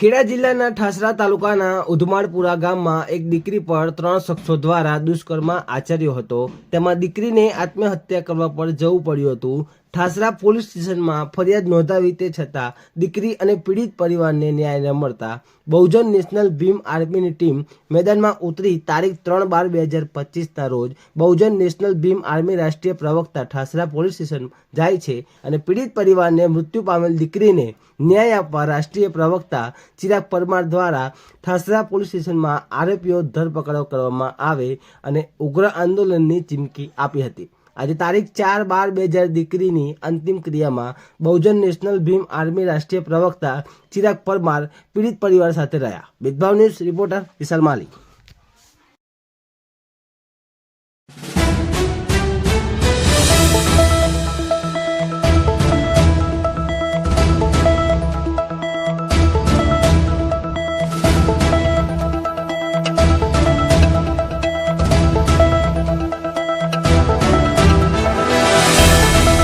ખેડા જિલ્લાના ઠાસરા તાલુકાના ઉધમાળપુરા ગામમાં એક દીકરી પર ત્રણ શખ્સો દ્વારા દુષ્કર્મ આચર્યો હતો. તેમાં દીકરીને આત્મહત્યા કરવા પર જવું પડ્યું હતું. ઠાસરા પોલીસ સ્ટેશનમાં ફરિયાદ નોંધાવી તે છતાં દીકરી અને પીડિત પરિવારને ન્યાય ન મળતા બહુજન નેશનલ ભીમ આર્મીની ટીમ મેદાનમાં ઉતરી તારીખ ત્રણ બાર બે હજાર પચીસના રોજ બહુજન નેશનલ ભીમ આર્મી રાષ્ટ્રીય પ્રવક્તા ઠાસરા પોલીસ સ્ટેશન જાય છે અને પીડિત પરિવારને મૃત્યુ પામેલ દીકરીને ન્યાય આપવા રાષ્ટ્રીય પ્રવક્તા ચિરાગ પરમાર દ્વારા ઠાસરા પોલીસ સ્ટેશનમાં આરોપીઓ ધરપકડ કરવામાં આવે અને ઉગ્ર આંદોલનની ચીમકી આપી હતી. આજે તારીખ ચાર બાર બે હજાર દીકરીની અંતિમ ક્રિયામાં બહુજન નેશનલ ભીમ આર્મી રાષ્ટ્રીય પ્રવક્તા ચિરાગ પરમાર પીડિત પરિવાર સાથે રહ્યા. ભેદભાવ ન્યૂઝ રિપોર્ટર વિશાલ માલિક.